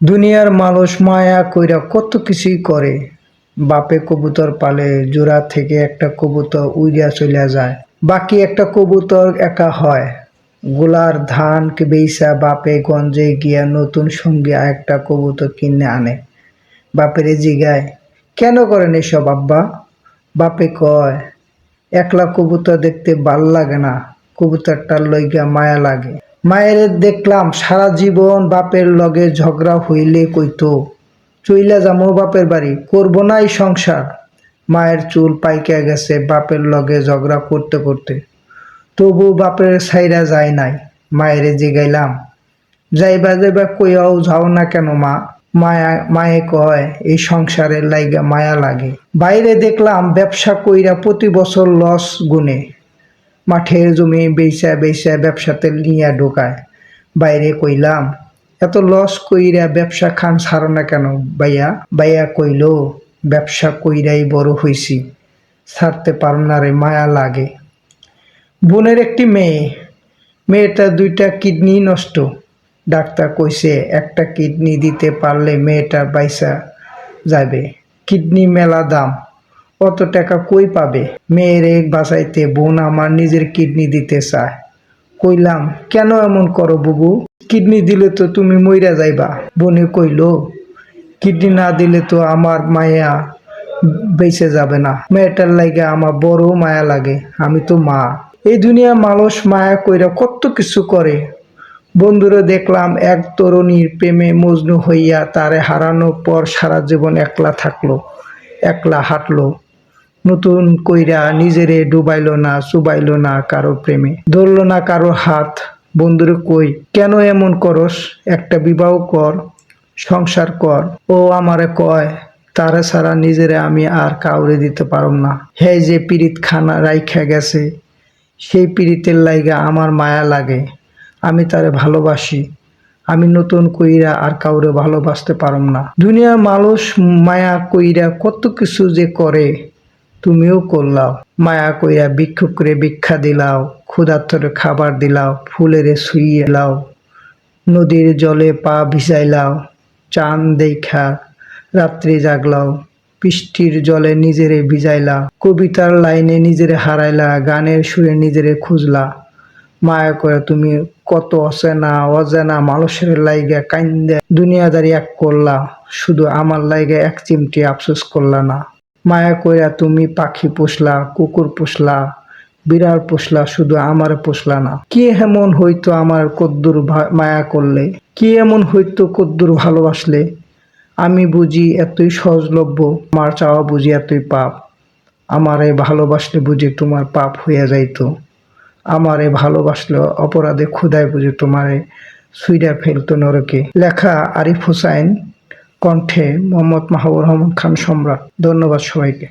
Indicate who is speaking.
Speaker 1: দুনিয়ার মানুষ মায়া কইরা কত কিছুই করে। বাপে কবুতর পালে, জোড়া থেকে একটা কবুতর উইরা চলে যায়। বাকি একটা কবুতর একা হয়। গোলার ধান বেইসা বাপে গঞ্জে গিয়া নতুন সঙ্গে একটা কবুতর কিনে আনে। বাপেরে জিগায়, কেন করেন এসব আব্বা? বাপে কয়, একলা কবুতর দেখতে ভালো লাগে না। কবুতরটার লইগা মায়া লাগে। মায়ের দেখলাম, সারা জীবন বাপের লগে ঝগড়া হইলে কইতো, চইলা যামো বাপের বাড়ি, করব না এই সংসার। মায়ের চুল পাইকা গেছে বাপের লগে ঝগড়া করতে করতে। তবু বাপের সাইরা যায় নাই, মায়েরে জিগাইলাম, যাইবা যাইবা কইয়াও যাও না কেন মা? মায়া, মায়ে কয়, এই সংসারের লাইগা মায়া লাগে। বাইরে দেখলাম ব্যবসা কইরা প্রতি বছর লস গুনে। মাঠের জমি বেচা বেচা, ব্যবসাতে নিয়ে ঢোকায়। বাইরে কইলাম, এত লস কইরা ব্যবসা খান ছাড়ো না কেন বাইয়া বাইয়া কইল, ব্যবসা কইরাই বড় হইছি, ছাড়তে পারো না রে, মায়া লাগে। বোনের একটি মেয়ে, মেয়েটা দুইটা কিডনি নষ্ট। ডাক্তার কইছে, একটা কিডনি দিতে পারলে মেয়েটার বাইসা যাবে কিডনি মেলা দাম অত টাকা কই পাবে? মেয়ের এক বাঁচাইতে বোন আমার নিজের কিডনি দিতে চায়। কইলাম, কেন এমন করো বুবু? কিডনি দিলে তো তুমি মইরা যাইবা। বনে কইল, কিডনি না দিলে তো আমার মায়া বেঁচে যাবে না। মেয়েটার লাগে আমার বড় মায়া লাগে, আমি তো মা। এই দুনিয়া মানুষ মায়া কইরা কত কিছু করে। বন্ধুরা দেখলাম, এক তরুণীর প্রেমে মজনু হইয়া তারে হারানোর পর সারা জীবন একলা থাকল, একলা হাঁটলো। নতুন কইরা নিজেরে ডুবাইল না, চুবাইল না কারও প্রেমে। ধরলো না কারও হাত। বন্ধুরে কই, কেন এমন করস? একটা বিবাহ কর, সংসার কর। ও আমারে কয়, তারা ছাড়া নিজেরে আমি আর কাউরে দিতে পারব না। হে যে পিরিত খানা রাইখা গেছে, সেই পিরিতের লাইগা আমার মায়া লাগে। আমি তারে ভালোবাসি। আমি নতুন কইরা আর কাউরে ভালোবাসতে পারম না। দুনিয়ার মানুষ মায়া কইরা কত কিছু যে করে তুমিও করলাও। মায়া কইরা ভিক্ষুক করে ভিক্ষা দিলাও, ক্ষুধার্তরে খাবার দিলাও, ফুলেরে শুইয়ে লাও, নদীর জলে পা ভিজাইলাও, চান দেখা রাত্রি জাগলাও, বৃষ্টির জলে নিজেরে ভিজাইলা, কবিতার লাইনে নিজেরে হারাইলা, গানের সুরে নিজেরে খুঁজলা। মায়া করে তুমি কত অচেনা, অজানা মানুষের লাইগা কান্দে দুনিয়াদারি এক করলা, শুধু আমার লাইগা এক চিমটি আফসোস করলা না। মায়া কইরা তুমি পাখি পোষলা, কুকুর পুষলা, বিড়াল পোষলা, শুধু আমার পোষলা না। কি এমন হইতো আমার কদ্দুর মায়া করলে? কি এমন হইতো কদ্দুর ভালোবাসলে? আমি বুঝি এতই সহজলভ্য, আমার চাওয়া বুঝি এতই পাপ। আমারে ভালোবাসলে বুঝি তোমার পাপ হইয়া যাইতো। আমারে ভালোবাসলে অপরাধে ক্ষুদায় বুঝি তোমারে সুইডা ফেলতো নরকে। লেখা আরিফ হুসাইন কণ্ঠে মোহাম্মদ মাহবুর রহমান খান সম্রাট। ধন্যবাদ সবাইকে।